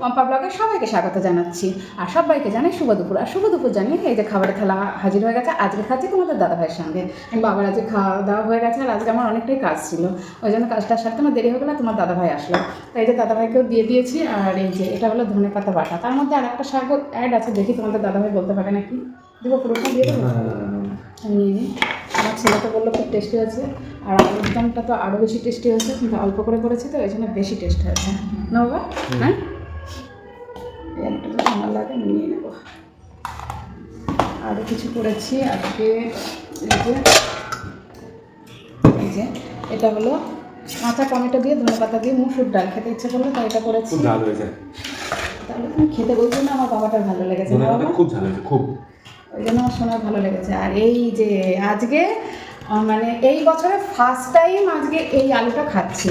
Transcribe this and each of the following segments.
পম্পা ব্লগে সবাইকে স্বাগত জানাচ্ছি। আর সবাইকে জানাই শুভ দুপুর। আর শুভ দুপুর জানিয়ে এই যে খাবারের থালা হাজির হয়ে গেছে। আজকে খাচ্ছি তোমাদের দাদা ভাইয়ের সঙ্গে বাবার আজকে খাওয়া দাওয়া হয়ে গেছে আর আজকে আমার অনেকটাই কাজ ছিল। ওই জন্য কাজটা সারতে আমার দেরি হয়ে গেলো তোমার দাদা ভাই আসলো তাই যে দাদা ভাইকেও দিয়ে দিয়েছি। আর এই যে এটা হলো ধনে পাতা বাটা। তার মধ্যে আর একটা শাক অ্যাড আছে। দেখি তোমাদের দাদা ভাই বলতে পারে নাকি? দেবো পুরোটা দিয়ে দেবো? নিয়ে নিই। আমার ছেলে তো বলল খুব টেস্টি হয়েছে। আর আলুর দমটা তো আরও বেশি টেস্টি হয়েছে কিন্তু অল্প করে করেছি তো এই জন্য বেশি টেস্ট হয়েছে। না বাবা হ্যাঁ? যদি আমার লাগে নিয়ে নেব। আরও কিছু করেছি আজকে এই যে এই যে এটা হলো কাঁচা টমেটো দিয়ে ধনে পাতা দিয়ে মুসুর ডাল। খেতে ইচ্ছে করল তাই এটা করেছি। হয়েছে। তাহলে তুমি খেতে বলছো না আমার বাবাটার ভালো লেগেছে খুব হয়েছে খুব। ওই জন্য আমার শোনা ভালো লেগেছে। আর এই যে আজকে মানে এই বছরে ফার্স্ট টাইম আজকে এই আলুটা খাচ্ছি।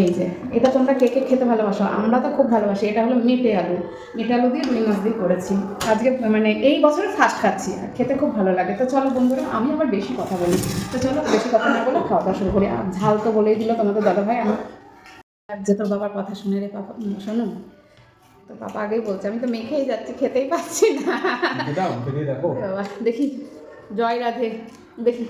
এই যে, এটা তোমরা কে কে খেতে ভালোবাসো? আমরা তো খুব ভালোবাসি। এটা হলো মেটে আলু। মেটে আলু দিয়ে রুই মাছ দিয়ে করেছি। আজকে মানে এই বছরে ফার্স্ট খাচ্ছি। আর খেতে খুব ভালো লাগে। তো চলো বন্ধুরা, আমি আবার বেশি কথা বলি। তো চলো, বেশি কথা না বলে খাওয়া দাওয়া শুরু করি। আর ঝাল তো বলেই দিল তোমাদের দাদা ভাই আমার যে তোর বাবার কথা শুনে রে পাপা শোনো। তো পাপা আগেই বলছে আমি তো মেখেই যাচ্ছি খেতেই পাচ্ছি না। দেখো। বাবা জয় রাধে দেখি।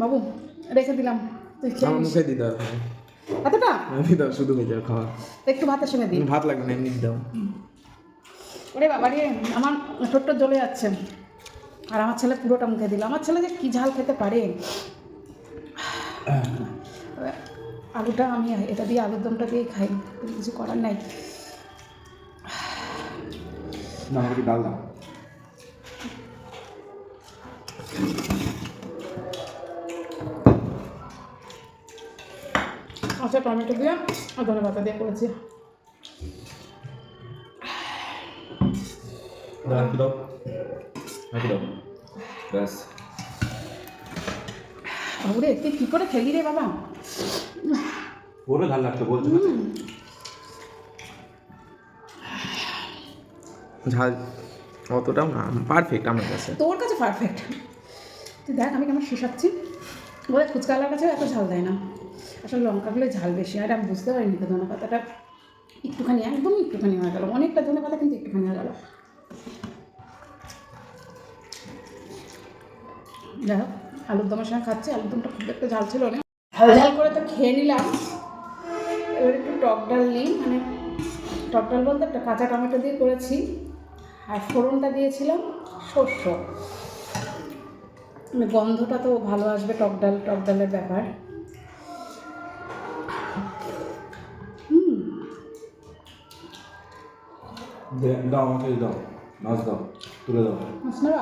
বাবু রেখে দিলাম তুই খেয়ে। মুখে দিতে হবে। এতটা? আমি দাও শুধু ভেজা খাওয়া একটু ভাতের সঙ্গে দিই। ভাত লাগবে না এমনি দাও ওরে বাবা রে আমার ঠোঁটটা জ্বলে যাচ্ছে। আর আমার ছেলে পুরোটা মুখে দিল। আমার ছেলে যে কী ঝাল খেতে পারে? আলুটা আমি এটা দিয়ে আলুর দমটা দিয়েই খাই কিছু করার নাই। ডাল দাও। আচ্ছা টমেটো দিয়ে আর ধনে পাতা দিয়ে করেছি। দাও দাও। ব্যাস। বাবুরে তুই কী করে খেলি রে বাবা পুরো ঝাল লাগছে বলছো ঝাল অতটাও না পারফেক্ট আমার কাছে তোর কাছে পারফেক্ট তুই দেখ আমি কেমন শেষাচ্ছি বলে ফুচকালার কাছেও এত ঝাল দেয় না। আসলে লঙ্কাগুলো ঝাল বেশি আর আমি বুঝতে পারিনি তো ধনে পাতাটা একটুখানি একদমই একটুখানি হয়ে গেল। অনেকটা ধনে পাতা কিন্তু একটুখানি হয়ে গেল। যাই হোক। আলুর দমের সঙ্গে খাচ্ছি আলুর দমটা খুব একটা ঝাল ছিল না। ঝাল ঝাল করে তো খেয়ে নিলাম। এবার একটু টক ডাল নিই মানে টক ডাল বলতে একটা কাঁচা টমেটো দিয়ে করেছি আর ফোড়নটা দিয়েছিলাম শস্য মানে গন্ধটা তো ভালো আসবে টক ডাল টক ডালের ব্যাপার। দাও আমাকে দাও মাছ দাও তুলে দাও। কিশোরী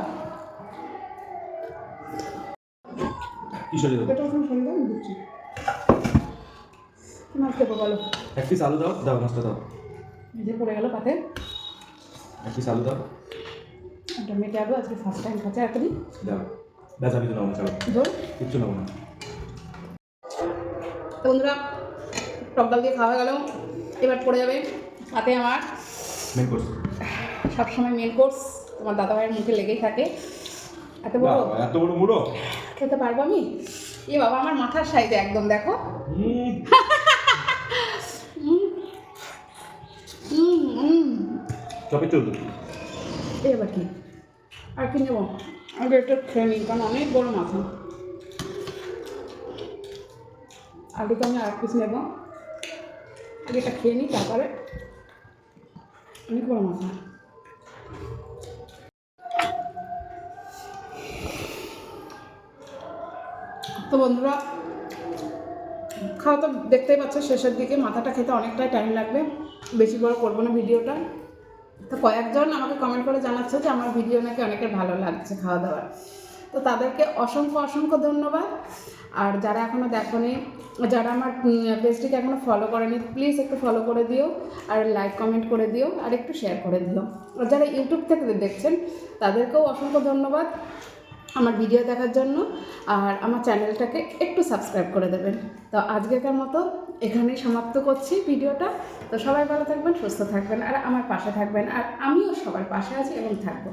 মাছ দেবো বলো। এক পিস আলু দাও দাও মাছটা দাও। যে পড়ে গেল পাতে। এক পিস আলু দাও। একটা মেটে আলু আজকে ফার্স্ট টাইম খাচ্ছে একটা দিই দাও। ব্যাস আর কিছু নেব চলো। কিচ্ছু নেব না। তো বন্ধুরা টক ডাল দিয়ে খাওয়া গেল। এবার পড়ে যাবে পাতে আমার মেন কোর্স সবসময় মেন কোর্স তোমার দাদা ভাইয়ের মুখে লেগেই থাকে। এত বড় এত বড় মুড়ো খেতে পারব আমি? এ বাবা আমার মাথার সাইজে একদম দেখো। চপে চলবে এবার কি? আর কি নেব? আগে এটা খেয়ে নিই কারণ অনেক বড় মাথা। আলুকে আমি আর পিস নেব। আগে এটা খেয়ে নিই তারপরে। অনেক বড় মাথা। তো বন্ধুরা, খাওয়া তো দেখতেই পাচ্ছ, শেষের দিকে মাথাটা খেতে অনেকটাই টাইম লাগবে, বেশি বড় করব না ভিডিওটা। তো কয়েকজন আমাকে কমেন্ট করে জানাচ্ছে যে আমার ভিডিও নাকি অনেকের ভালো লাগছে খাওয়া দাওয়ার। তো তাদেরকে অসংখ্য অসংখ্য ধন্যবাদ। আর যারা এখনও দেখোনি, যারা আমার পেজটিকে এখনও ফলো করেনি প্লিজ একটু ফলো করে দিও আর লাইক কমেন্ট করে দিও আর একটু শেয়ার করে দিও। আর যারা ইউটিউব থেকে দেখছেন, তাদেরকেও অসংখ্য ধন্যবাদ। আমার ভিডিও দেখার জন্য, আর আমার চ্যানেলটাকে একটু সাবস্ক্রাইব করে দেবেন। তো আজকেকার মতো এখানেই সমাপ্ত করছি ভিডিওটা তো সবাই ভালো থাকবেন, সুস্থ থাকবেন, আর আমার পাশে থাকবেন, আর আমিও সবার পাশে আছি এবং থাকব।